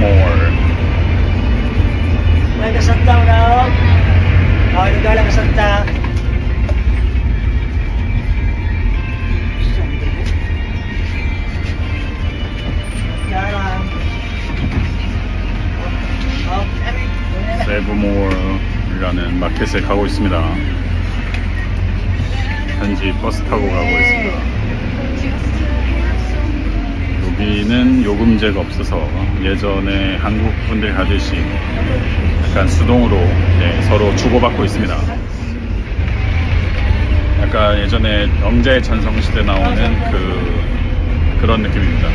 more. May kasanta mo na ako. Ako yung gala kasanta. 세브모어라는 마켓에 가고 있습니다. 현지 버스 타고 가고 있습니다. 여기는 요금제가 없어서 예전에 한국 분들이 가듯이 약간 수동으로 네, 서로 주고받고 있습니다. 약간 예전에 영재 전성시대 나오는 그 그런 느낌입니다.